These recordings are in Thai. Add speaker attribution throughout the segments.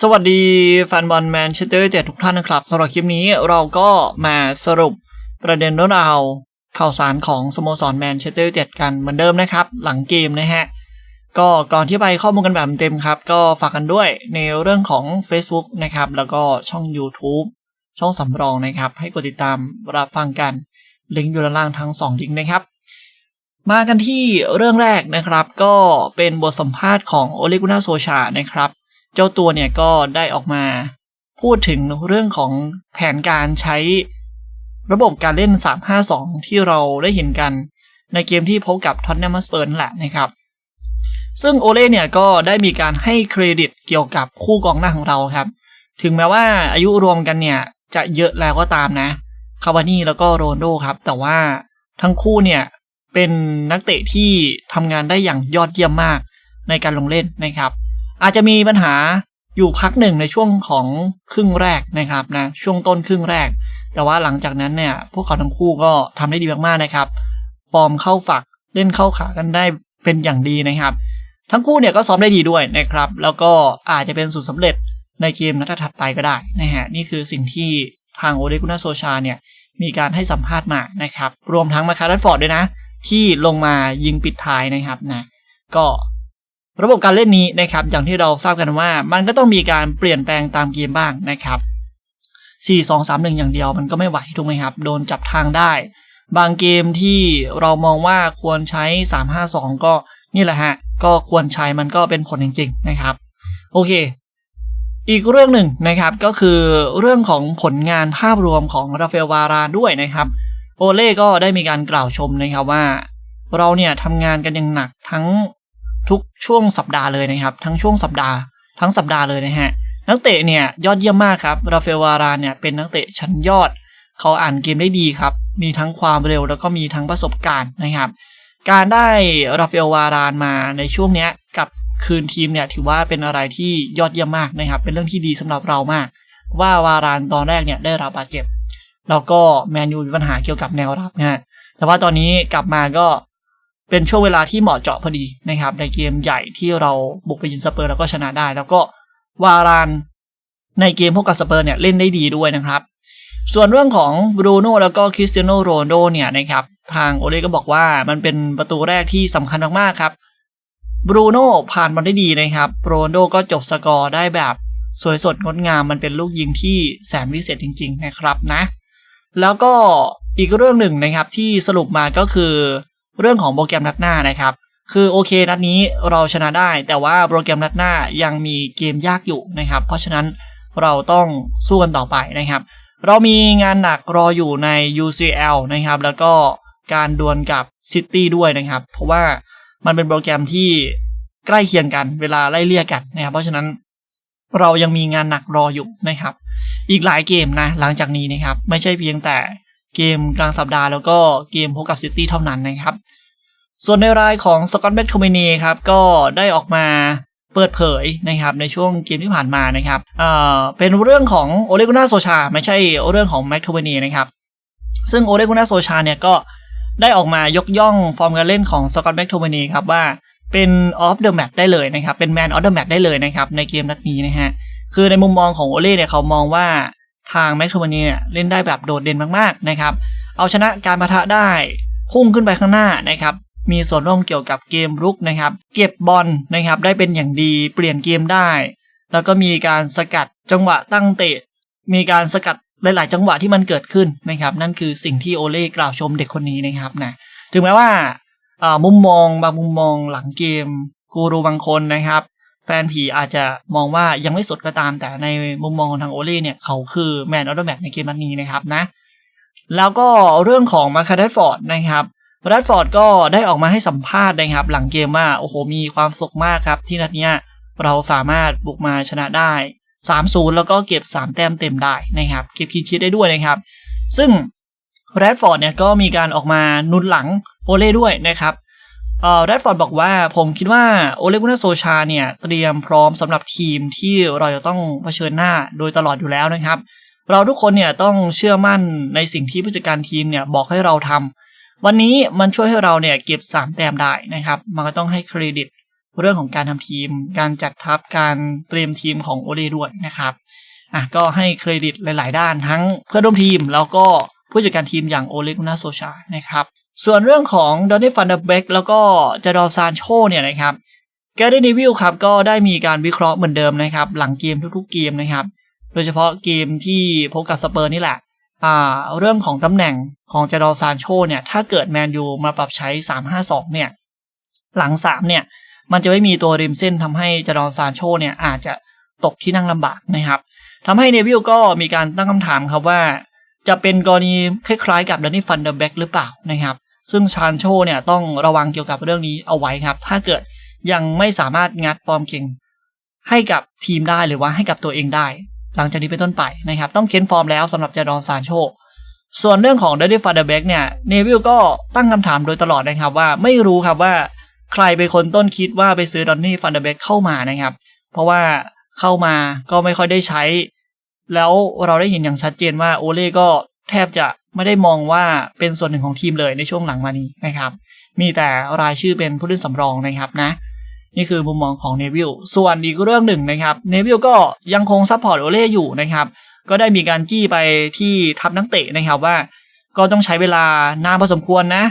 Speaker 1: สวัสดีแฟนบอลแมนเชสเตอร์เจ็ดทุกท่านนะครับสำหรับคลิปนี้เราก็มาสรุปประเด็นเรื่องราวข่าวสารของสโมสรแมนเชสเตอร์เจ็ดกันเหมือนเดิมนะครับ หลังเกมนะฮะ ก็ก่อนที่ไปข้อมูลกันแบบเต็มครับ ก็ฝากกันด้วยในเรื่องของ Facebook นะครับ แล้วก็ช่อง YouTube ช่องสำรองนะครับ ให้กดติดตามรับฟังกันลิงก์อยู่ด้านล่างทั้ง2ลิงก์นะครับ มากันที่เรื่องแรกนะครับ ก็เป็นบทสัมภาษณ์ของโอเลกุนาโซชานะครับ เจ้าตัวเนี่ยก็ได้ออกมา พูดถึงเรื่องของแผนการใช้ระบบการเล่น 3-5-2 ที่เราได้เห็นกัน ในเกมที่พบกับท็อตแนมสเปิร์นแหละนะครับ ซึ่งโอเล่เนี่ยก็ได้มีการให้เครดิตเกี่ยวกับคู่กองหน้าของเราครับ ถึงแม้ว่าอายุรวมกันเนี่ย จะเยอะแล้วก็ตามนะคาวานี่แล้วก็โรนโดครับ แต่ว่าทั้งคู่เนี่ย เป็นนักเตะที่ทำงานได้อย่างยอดเยี่ยมมากในการลงเล่นนะครับ อาจจะมีปัญหาอยู่พักหนึ่งในช่วงของครึ่งแรกนะครับนะช่วงต้นครึ่งแรก แต่ว่าหลังจากนั้นเนี่ยพวกเขาทั้งคู่ก็ทำได้ดีมากๆนะครับ ฟอร์มเข้าฝักเล่นเข้าขากันได้เป็นอย่างดีนะครับ ทั้งคู่เนี่ยก็ซ้อมได้ดีด้วยนะครับ แล้วก็อาจจะเป็นสูตรสำเร็จในเกมนัดถัดไปก็ได้นะฮะนี่คือสิ่งที่ทางโอเดกุนาโซชาเนี่ยมีการให้สัมภาษณ์มานะครับ รวมทั้งมาคาร์ดฟอร์ดด้วยนะ ที่ลงมายิงปิดท้ายนะครับนะก็ ระบบการเล่นนี้นะครับอย่างที่เราทราบกันว่า มันก็ต้องมีการเปลี่ยนแปลงตามเกมบ้างนะครับ 4 2 3 1 อย่างเดียวมันก็ไม่ไหวถูกไหมครับ โดนจับทางได้ บางเกมที่เรามองว่าควรใช้ 3 5 2 ก็นี่แหละฮะ ก็ควรใช้มันก็เป็นผลจริงๆนะครับ โอเค อีกเรื่องหนึ่งนะครับก็คือเรื่องของผลงานภาพรวมของราเอลวารานด้วยนะครับ โอเล่ก็ได้มีการกล่าวชมนะครับว่า เราเนี่ยทำงานกันอย่างหนักทั้ง ทุกช่วงสัปดาห์เลยนะครับ ทั้งช่วงสัปดาห์ ทั้งสัปดาห์เลยนะฮะนักเตะเนี่ยยอดเยี่ยมมากครับราฟาเอลวารานเนี่ยเป็นนักเตะชั้นยอด เขาอ่านเกมได้ดีครับ มีทั้งความเร็วแล้วก็มีทั้งประสบการณ์นะครับ การได้ราฟาเอลวารานมาในช่วงเนี้ยกับคืนทีมเนี่ยถือว่าเป็นอะไรที่ยอดเยี่ยมมากนะครับ เป็นเรื่องที่ดีสำหรับเรามาก ว่าวารานตอนแรกเนี่ยได้รับบาดเจ็บ แล้วก็แมนยูมีปัญหาเกี่ยวกับแนวรับนะฮะแต่ว่าตอนนี้กลับมาก็ เป็นช่วงเวลาที่เหมาะเจาะพอดีนะครับ ในเกมใหญ่ที่เราบุกไปยิงสเปอร์แล้วก็ชนะได้ แล้วก็วารานในเกมพวกกับสเปอร์เนี่ยเล่นได้ดีด้วยนะครับ ส่วนเรื่องของบรูโน่แล้วก็คริสเตียโนโรนโดเนี่ยนะครับทางโอเล่ก็บอกว่ามันเป็นประตูแรกที่สำคัญมากๆครับบรูโน่ผ่านมันได้ดีนะครับโรนโดก็จบสกอร์ได้แบบสวยสดงดงามมันเป็นลูกยิงที่แสนวิเศษจริง ๆ นะครับนะ แล้วก็อีกเรื่องหนึ่งนะครับที่สรุปมาก็คือ เรื่องของโปรแกรมนัดหน้านะครับ คือโอเคนัดนี้เราชนะได้ แต่ว่าโปรแกรมนัดหน้ายังมีเกมยากอยู่นะครับ เพราะฉะนั้นเราต้องสู้กันต่อไปนะครับ เรามีงานหนักรออยู่ใน UCL นะครับ แล้วก็การดวลกับซิตี้ด้วยนะครับ เพราะว่ามันเป็นโปรแกรมที่ใกล้เคียงกันเวลาไล่เลี่ยกันนะครับ เพราะฉะนั้นเรายังมีงานหนักรออยู่นะครับ อีกหลายเกมนะหลังจากนี้นะครับ ไม่ใช่เพียงแต่ เกมกลางสัปดาห์แล้วก็เกมพบกับซิตี้เท่านั้นนะครับ ส่วนในรายของสกอตแมตคอมเมนีครับก็ได้ออกมาเปิดเผยนะครับในช่วงเกมที่ผ่านมานะครับเอ่อเป็นเรื่องของโอเลกุนาโซชา ไม่ใช่เรื่องของแมคโทเวนีนะครับ ซึ่งโอเลกุนาโซชาเนี่ยก็ได้ออกมายกย่องฟอร์มการเล่นของสกอตแมคโทเวนีครับว่าเป็นออฟเดอะแมตได้เลยนะครับ เป็นแมนออฟเดอะแมตได้เลยนะครับในเกมนัดนี้นะฮะ คือในมุมมองของโอเล่เนี่ยเขามองว่า ทางแมคโทวนีเนี่ยเล่นได้แบบโดดเด่นมากๆนะครับ เอาชนะการประทะได้พุ่งขึ้นไปข้างหน้านะครับมีส่วนร่วมเกี่ยวกับเกมรุกนะครับ เก็บบอลนะครับได้เป็นอย่างดีเปลี่ยนเกมได้ แล้วก็มีการสกัดจังหวะตั้งเตะ มีการสกัดหลาย ๆ จังหวะที่มันเกิดขึ้นนะครับ นั่นคือสิ่งที่โอเล่กล่าวชมเด็กคนนี้นะครับนะถึงแม้ว่ามุมมองบางมุมมองหลังเกมกูรูบางคนนะครับ แฟนผีอาจจะมองว่ายังไม่สดก็ตาม แต่ในมุมมองของทางโอเล่เนี่ยเขาคือแมนออฟเดอะแมตในเกมนี้นะครับนะ แล้วก็เรื่องของมาคาร์ดฟอร์ดนะครับมาคาร์ดฟอร์ดก็ได้ออกมาให้สัมภาษณ์นะครับ หลังเกมว่าโอ้โหมีความสุขมากครับ ที่นัดเนี้ยเราสามารถบุกมาชนะได้3-0 แล้วก็เก็บ 3 แต้มเต็มได้นะครับ เก็บคินชิดได้ด้วยนะครับ ซึ่งแรดฟอร์ดเนี่ยก็มีการออกมานุนหลังโอเล่ด้วยนะครับ แรดฟอร์ดบอกว่าผมคิดว่าโอเลกุนาโซชาเนี่ยเตรียมพร้อมสำหรับทีมที่เราจะต้องเผชิญหน้าโดยตลอดอยู่แล้วนะครับ เราทุกคนเนี่ยต้องเชื่อมั่นในสิ่งที่ผู้จัดการทีมเนี่ยบอกให้เราทำวันนี้มันช่วยให้เราเนี่ยเก็บ 3 แต้มได้นะครับ มันก็ต้องให้เครดิตเรื่องของการทำทีม การจัดทัพการเตรียมทีมของโอเลด้วยนะครับอะก็ให้เครดิตหลาย ๆ ด้านทั้งเพื่อนร่วมทีมแล้วก็ผู้จัดการทีมอย่างโอเลกุนาโซชานะครับ ส่วนเรื่องของดอนนี่ฟันเดอร์เบกแล้วก็จารอซานโชเนี่ยนะครับแกเดนิวิลครับก็ได้มีการวิเคราะห์เหมือนเดิมนะครับ หลังเกมทุกๆเกมนะครับ โดยเฉพาะเกมที่พบกับสเปอร์นี่แหละอ่าเรื่องของตำแหน่งของจารอซานโชเนี่ยถ้าเกิดแมนยูมาปรับใช้ 3-5-2 เนี่ย หลัง 3 เนี่ย มันจะไม่มีตัวริมเส้นทำให้จารอนซานโชเนี่ยอาจจะตกที่นั่งลำบากนะครับทำให้เนวิลก็มีการตั้งคำถามครับว่า จะเป็นกรณีคล้ายๆกับดันนี่ฟันเดอร์แบ็กหรือเปล่านะครับ ซึ่งชานโชเนี่ยต้องระวังเกี่ยวกับเรื่องนี้เอาไว้ครับ ถ้าเกิดยังไม่สามารถงัดฟอร์มเก่ง ให้กับทีมได้หรือว่าให้กับตัวเองได้ หลังจากนี้เป็นต้นไปนะครับ ต้องเค้นฟอร์มแล้วสำหรับจารอนซานโชส่วนเรื่องของดันนี่ฟันเดอร์แบ็กเนี่ยเนวิลก็ตั้งคำถามโดยตลอดนะครับว่าไม่รู้ครับว่าใครเป็นคนต้นคิดว่าไปซื้อดอนนี่ฟันเดอร์เบกเข้ามานะครับ เพราะว่าเข้ามาก็ไม่ค่อยได้ใช้ แล้วเราได้เห็นอย่างชัดเจนว่าโอเล่ก็ แทบจะไม่ได้มองว่าเป็นส่วนหนึ่งของทีมเลยในช่วงหลังมานี้นะครับ มีแต่รายชื่อเป็นผู้เล่นสำรองนะครับนะ นี่คือมุมมองของเนวิลส่วนอีกเรื่องหนึ่งนะครับเนวิลก็ยังคงซัพพอร์ตโอเล่อยู่นะครับ ก็ได้มีการจี้ไปที่ทัพนักเตะนะครับว่า ก็ต้องใช้เวลานานพอสมควรนะ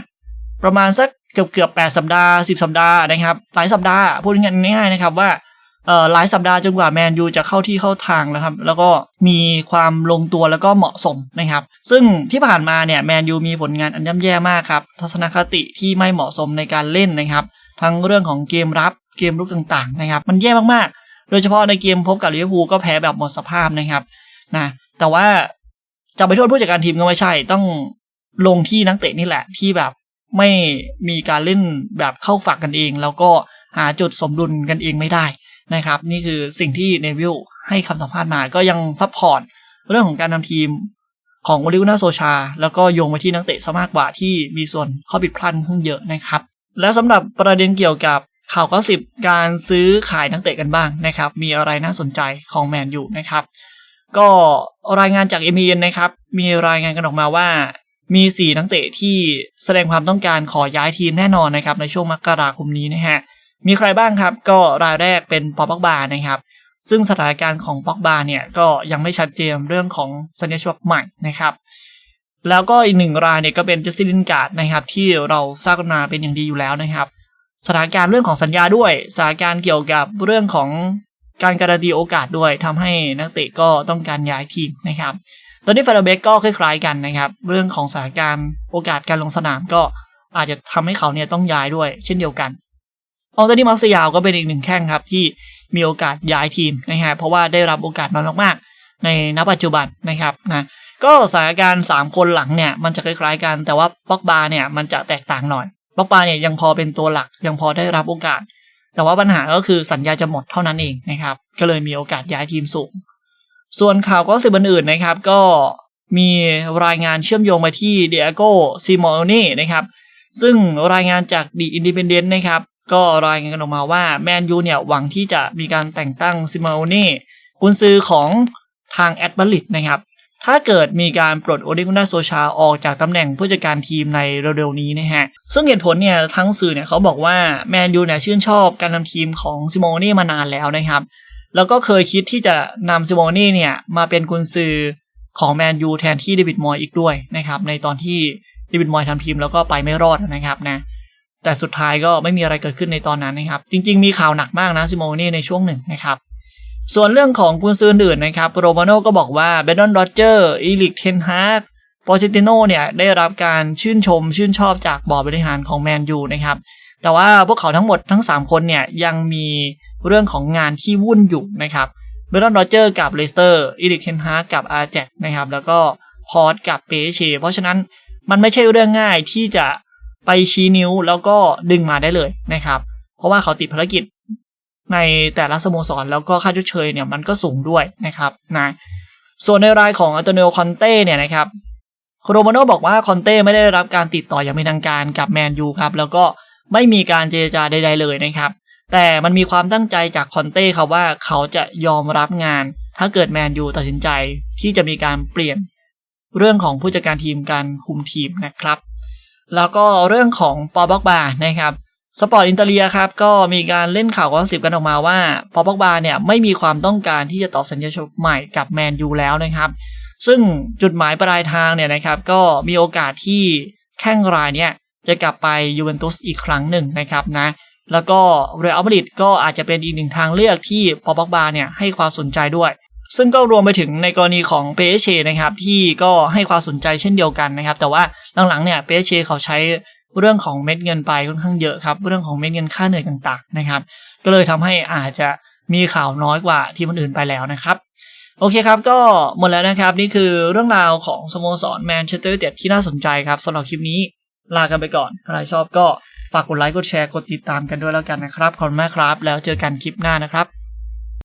Speaker 1: ประมาณสักเกือบเกือบแปดสัปดาห์สิบสัปดาห์นะครับ หลายสัปดาห์พูดง่ายๆนะครับว่า หลายสัปดาห์จนกว่าแมนยูจะเข้าที่เข้าทางนะครับ แล้วก็มีความลงตัวแล้วก็เหมาะสมนะครับ ซึ่งที่ผ่านมาเนี่ยแมนยูมีผลงานอันย่ำแย่มากครับทัศนคติที่ไม่เหมาะสมในการเล่นนะครับ ทั้งเรื่องของเกมรับเกมรุกต่างๆนะครับ มันแย่มากๆ โดยเฉพาะในเกมพบกับลิเวอร์พูลก็แพ้แบบหมดสภาพนะครับนะแต่ว่าจะไปโทษผู้จัดการทีมก็ไม่ใช่ต้องลงที่นักเตะนี่แหละที่แบบไม่มีการเล่นแบบเข้าฝักกันเอง แล้วก็หาจุดสมดุลกันเองไม่ได้ นะครับ นี่คือสิ่งที่เนวิลให้คำสัมภาษณ์มาก็ยังซัพพอร์ตเรื่องของการนำทีมของโอลิกุนาโซชา แล้วก็โยงไปที่นักเตะซะมากกว่าที่มีส่วนข้อผิดพลาดค่อนข้างเยอะนะครับ และสำหรับประเด็นเกี่ยวกับข่าวก็สิบการซื้อขายนักเตะกันบ้างนะครับ มีอะไรน่าสนใจของแมนยูนะครับ ก็รายงานจากเอเมนนะครับ มีรายงานกันออกมาว่า มี 4 นักเตะที่แสดงความต้องการขอย้ายทีมแน่นอนนะครับในช่วงมกราคมนี้นะฮะ มีใครบ้างครับ ก็รายแรกเป็นปอปอกบานะครับ ซึ่งสถานการณ์ของปอกบาเนี่ยก็ยังไม่ชัดเจนเรื่องของสัญญาฉบับใหม่นะครับแล้วก็อีกหนึ่งรายเนี่ยก็เป็นเจสซิลินการ์ดนะครับที่เราทราบกันมาเป็นอย่างดีอยู่แล้วนะครับ สถานการณ์เรื่องของสัญญาด้วยสถานการณ์เกี่ยวกับเรื่องของการการันตีโอกาสด้วยทำให้นักเตะก็ต้องการย้ายทีมนะครับ ตอนนี้ฟาราเบกก็คล้ายๆกันนะครับ เรื่องของสถานการณ์โอกาสการลงสนามก็อาจจะทำให้เขาเนี่ยต้องย้ายด้วย เช่นเดียวกัน อองตอนี่มาสยาวก็เป็นอีกหนึ่งแข้งครับ ที่มีโอกาสย้ายทีมนะฮะเพราะว่าได้รับโอกาสน้อยมากๆในณปัจจุบันนะครับนะก็สถานการณ์ 3 คนหลังเนี่ยมันจะคล้ายๆกันแต่ว่าป็อกบาเนี่ยมันจะแตกต่างหน่อยป็อกบาเนี่ยยังพอเป็นตัวหลักยังพอได้รับโอกาส แต่ว่าปัญหาก็คือสัญญาจะหมดเท่านั้นเองนะครับก็เลยมีโอกาสย้ายทีมสูง ส่วนข่าวก็สิบอื่นๆนะครับก็มีรายงานเชื่อมโยงไปที่เดียโกซิโมนี่นะครับซึ่งรายงานจากดีอินดิเพนเดนต์นะครับ ก็รายงานกันออกมาว่าแมนยูเนี่ยหวังที่จะมีการแต่งตั้งซิโมนี่กุนซือของทางแอดบัลลิตนะครับ ถ้าเกิดมีการปลดโอดิกุนาโซชาออกจากตำแหน่งผู้จัดการทีมในเร็วๆนี้นะฮะ ซึ่งเหตุผลเนี่ยทั้งสื่อเนี่ยเขาบอกว่าแมนยูเนี่ยชื่นชอบการนำทีมของซิโมนี่มานานแล้วนะครับ แล้วก็เคยคิดที่จะนำซิโมนี่เนี่ยมาเป็นกุนซือของแมนยูแทนที่เดวิดมอยอีกด้วยนะครับในตอนที่เดวิดมอยทำทีมแล้วก็ไปไม่รอดนะครับนะ แต่สุดท้ายก็ไม่มีอะไรเกิดขึ้นในตอนนั้นนะครับ จริง ๆ มีข่าวหนักมากนะซิโมนี่ในช่วงหนึ่งนะครับ ส่วนเรื่องของกุนซืออื่นนะครับโรมาโน่ก็บอกว่าเบนดอนโรเจอร์อีลิกเทนฮากปอเชติโนเนี่ยได้รับการชื่นชมชื่นชอบจากบอร์ดบริหารของแมนยูนะครับ แต่ว่าพวกเขาทั้งหมดทั้ง 3 คนเนี่ยยังมีเรื่องของงานที่วุ่นอยู่นะครับเบรอนโรเจอร์กับเลสเตอร์อีริกเทนฮาร์กับอาร์แจกนะครับแล้วก็พอร์ตกับเปเชเพราะฉะนั้นมันไม่ใช่เรื่องง่ายที่จะ ไปชี้นิ้วแล้วก็ดึงมาได้เลยนะครับ เพราะว่าเขาติดภารกิจในแต่ละสโมสรแล้วก็ค่าชดเชยเนี่ยมันก็สูงด้วยนะครับนะส่วนในรายของอัตโนคอนเต้เนี่ยนะครับโรมาโนบอกว่าคอนเต้ไม่ได้รับการติดต่ออย่างเป็นทางการกับแมนยูครับแล้วก็ไม่มีการเจรจาใด ๆ เลยนะครับ แต่มันมีความตั้งใจจากคอนเต้ครับว่าเขาจะยอมรับงาน ถ้าเกิดแมนยูตัดสินใจที่จะมีการเปลี่ยนเรื่องของผู้จัดการทีมการคุมทีมนะครับ แล้วก็เรื่องของปอบ็อกบานะครับสปอร์ตอินเตอร์เลียครับก็มีการเล่นข่าวกอสิบกันออกมาว่าปอปอกบาเนี่ยไม่มีความต้องการที่จะต่อสัญญาฉบับใหม่กับแมนยูแล้วนะครับ ซึ่งจุดหมายปลายทางเนี่ยนะครับก็มีโอกาสที่แข้งรายเนี่ยจะกลับไปยูเวนตุสอีกครั้งหนึ่งนะครับนะแล้วก็เรอัลมาดริดก็อาจจะเป็นอีกหนึ่งทางเลือกที่ปอปอกบาเนี่ยให้ความสนใจด้วย ซึ่งก็รวมไปถึงในกรณีของเปเชนะครับ ที่ก็ให้ความสนใจเช่นเดียวกันนะครับ แต่ว่าหลังๆเนี่ยเปเชเขาใช้เรื่องของเม็ดเงินไปค่อนข้างเยอะครับ เรื่องของเม็ดเงินค่าเหนื่อยต่างๆนะครับ ก็เลยทำให้อาจจะมีข่าวน้อยกว่าที่มันอื่นไปแล้วนะครับ โอเคครับ ก็หมดแล้วนะครับ นี่คือเรื่องราวของสโมสรแมนเชสเตอร์เต็ดที่น่าสนใจครับสำหรับคลิปนี้ลากันไปก่อน ใครชอบก็ฝากกดไลค์ กดแชร์ กดติดตามกันด้วยแล้วกันนะครับ ขอบคุณมากครับ แล้วเจอกันคลิปหน้านะครับ